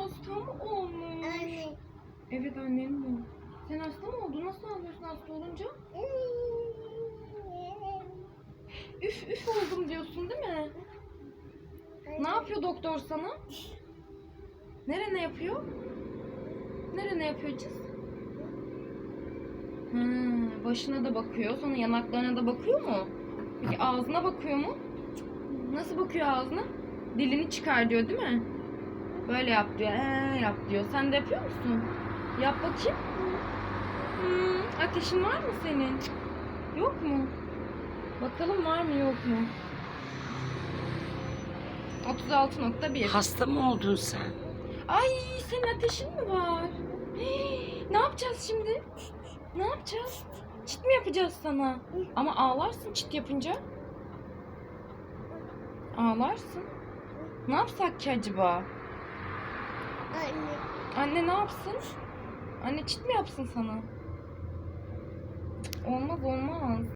hasta mı olmuş? Anne. Evet annem bu. Sen hasta mı oldun? Nasıl ağlıyorsun hasta olunca? Üf üf oldum diyorsun değil mi? Ne yapıyor doktor sana? Nerene yapıyor? Nerene yapıyor cız? Hmm, başına da bakıyor. Sonra yanaklarına da bakıyor mu? Peki ağzına bakıyor mu? Nasıl bakıyor ağzına? Dilini çıkar diyor değil mi? Böyle yap diyor. Ee, yap diyor. Sen de yapıyor musun? Yap bakayım. Hmm, ateşin var mı senin? Yok mu? Bakalım var mı yok mu? 36.1 Hasta mı oldun sen? Ay senin ateşin mi var? Hii, ne yapacağız şimdi? Ne yapacağız? Çit mi yapacağız sana? Ama ağlarsın çit yapınca. Ağlarsın. Ne yapsak ki acaba? Anne. Anne ne yapsın? Anne çit mi yapsın sana? Olmaz olmaz.